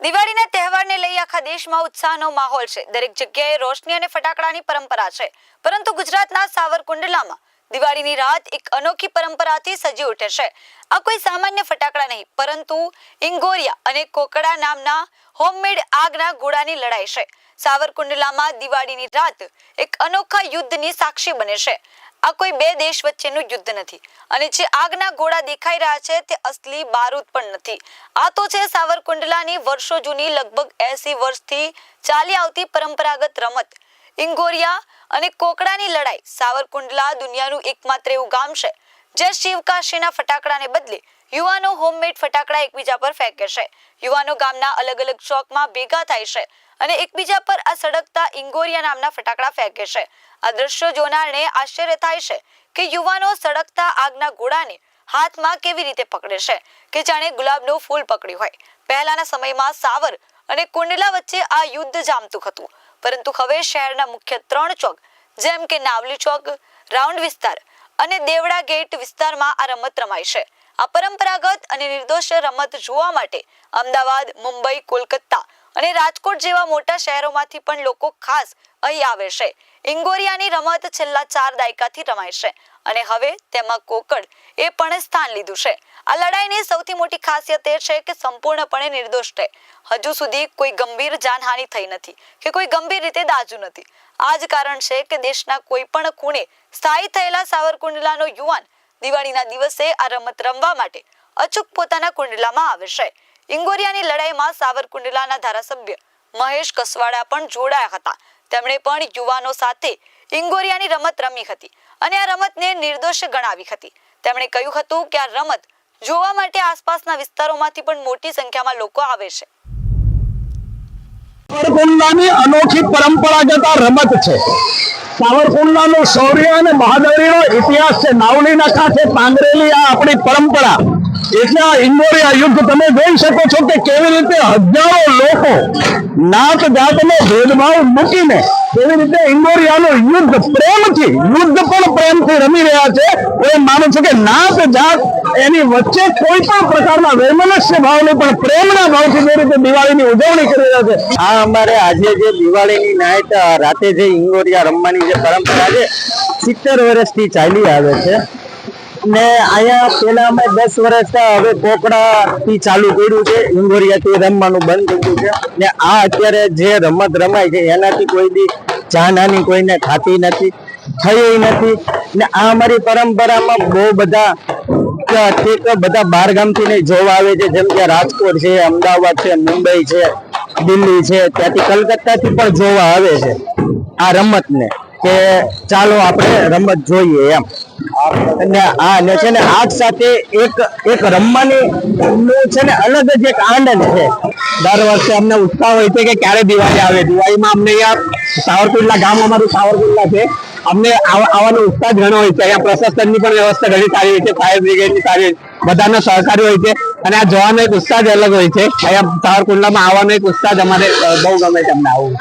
દિવાળીના તહેવારને લઈ આખા દેશમાં ઉત્સાહનો માહોલ છે. દરેક જગ્યાએ રોશની અને ફટાકડાની પરંપરા છે. પરંતુ ગુજરાતના સાવરકુંડલામાં દિવાળીની રાત એક અનોખી પરંપરાથી સજી ઉઠે છે. આ કોઈ સામાન્ય ફટાકડા નહીં, પરંતુ ઇંગોરિયા અને કોકડા નામના હોમમેડ આગના ગોળાની લડાઈ છે. સાવરકુંડલામાં દિવાળીની રાત એક અનોખા યુદ્ધની સાક્ષી બને છે. આ કોઈ બે દેશ વચ્ચેનું યુદ્ધ નથી. અને જે આગના ગોળા દેખાઈ રહ્યા છે તે અસલી બારૂદ પણ નથી. આ તો છે સાવરકુંડલાની વર્ષો જૂની, લગભગ એસી વર્ષથી ચાલી આવતી પરંપરાગત રમત. ઇંગોરિયા અને કોકડાની લડાઈ સાવરકુંડલા દુનિયાનું એકમાત્ર એવું ગામ છે જે શિવકાશીના ફટાકડાને બદલે યુવાનો હોમમેડ ફટાકડા એકબીજા પર ફેંકે છે યુવાનો ગામના અલગ અલગ ચોકમાં ભેગા થાય છે અને એકબીજા પર આ સળગતા ઇંગોરિયા નામના ફટાકડા ફેંકે છે આ દ્રશ્યો જોનારને આશ્ચર્ય થાય છે કે યુવાનો સળગતા આગના ગોળાને હાથમાં કેવી રીતે પકડે છે કે જાણે ગુલાબનું ફૂલ પકડ્યું હોય. પહેલાના સમયમાં સાવર અને કુંડલા વચ્ચે આ યુદ્ધ જામતું હતું. પરંતુ હવે શહેરના મુખ્ય ત્રણ ચોક, જેમ કે નાવલી ચોક, રાઉન્ડ વિસ્તાર અને દેવડા ગેટ વિસ્તારમાં આ રમત રમાય છે. પરંપરાગત અને નિર્દોષ રમત જોવા માટે અમદાવાદ, મુંબઈ, કોલકાતા અને રાજકોટ જેવા મોટા શહેરોમાંથી પણ લોકો ખાસ અહીં આવે છે. ઇંગોરિયાની રમત છેલ્લા ચાર દાયકાથી રમાય છે અને હવે તેમાં કોકડ એ પણ સ્થાન લીધું છે. આ લડાઈની સૌથી મોટી ખાસિયત એ છે કે સંપૂર્ણપણે નિર્દોષ છે. હજુ સુધી કોઈ ગંભીર જાનહાનિ થઈ નથી કે કોઈ ગંભીર રીતે દાજુ નથી. આ જ કારણ છે કે દેશના કોઈ પણ ખૂણે સ્થાયી થયેલા સાવરકુંડલાનો યુવાન દિવાળીના દિવસે આ રમત રમવા માટે અચૂક પોતાના કુંડલામાં આવશે ઇંગોરિયાની લડાઈમાં સાવરકુંડલાના ધારાસભ્ય મહેશ કસવાડા પણ જોડાયા હતા. તેમણે પણ યુવાનો સાથે ઇંગોરિયાની રમત રમી હતી અને આ રમતને નિર્દોષ ગણાવી હતી. તેમણે કહ્યું હતું કે આ રમત જોવા માટે આસપાસના વિસ્તારોમાંથી પણ મોટી સંખ્યામાં લોકો આવે છે. અનોખી પરંપરાગત આ રમત છે. સાવરકુંડલાનો શૌર્ય અને બહાદુરીનો ઇતિહાસ છે. નાવલીના છે પાંદરેલી આ આપણી પરંપરા. એટલે આ ઇન્દોરિયા યુદ્ધ તમે જોઈ શકો છો કે કેવી રીતે હજારો લોકો નાત જાતનો ભેદભાવ મૂકીને કેવી રીતે ઇન્દોરિયાનું યુદ્ધ પ્રેમથી, યુદ્ધ પણ પ્રેમથી રમી રહ્યા છે. એ માનું છું કે નાત જાત એની વચ્ચે કોઈ પણ પ્રકારના વૈમનસ્ય ભાવની પણ પ્રેમના ભાવથી જે રીતે દિવાળીની ઉજવણી કરી રહ્યા છે. આ અમારે આજે જે દિવાળીની નાઇટ રાતે જે ઇંગોરિયા રમવાની જે પરંપરા છે, સિત્તેર વર્ષથી ચાલી આવે છે. ને અહીંયા પેલા અમે દસ વર્ષ હવે કોકડા થી ચાલુ કર્યું છે ઇંગોરિયા થી રમવાનું બંધ ગયું છે. ને આ અત્યારે જે રમત રમાય છે, એનાથી કોઈ બી જાનહાની કોઈને ખાતી નથી થઈ નથી. ને આ અમારી પરંપરામાં બહુ બધા બધા બાર ગામથી ને જોવા આવે છે, જેમ કે રાજકોટ છે, અમદાવાદ છે, મુંબઈ છે, દિલ્હી છે, ત્યાંથી કલકત્તાથી પણ જોવા આવે છે આ રમતને. કે ચાલો આપણે રમત જોઈએ એમ. અને છે ને આગ સાથે એક એક રમવાની છે ને અલગ જ એક આનંદ છે. દર વર્ષે અમને ઉત્સાહ હોય છે કે ક્યારે દિવાળી આવે? દિવાળીમાં અમને અહીંયા સાવરકુંડલા ગામ અમારું સાવરકુંડલા છે. અમને આવવાનો ઉત્સાહ ઘણો હોય છે. અહીંયા પ્રશાસનની પણ વ્યવસ્થા ઘણી સારી હોય છે. ફાયર બ્રિગેડની સારી બધાનો સહકારી હોય છે. અને આ જોવાનો એક ઉત્સાહ જ અલગ હોય છે. અહીંયા સાવરકુંડલામાં આવવાનો એક ઉત્સાહ જ અમારે બહુ ગમે છે અમને આવું.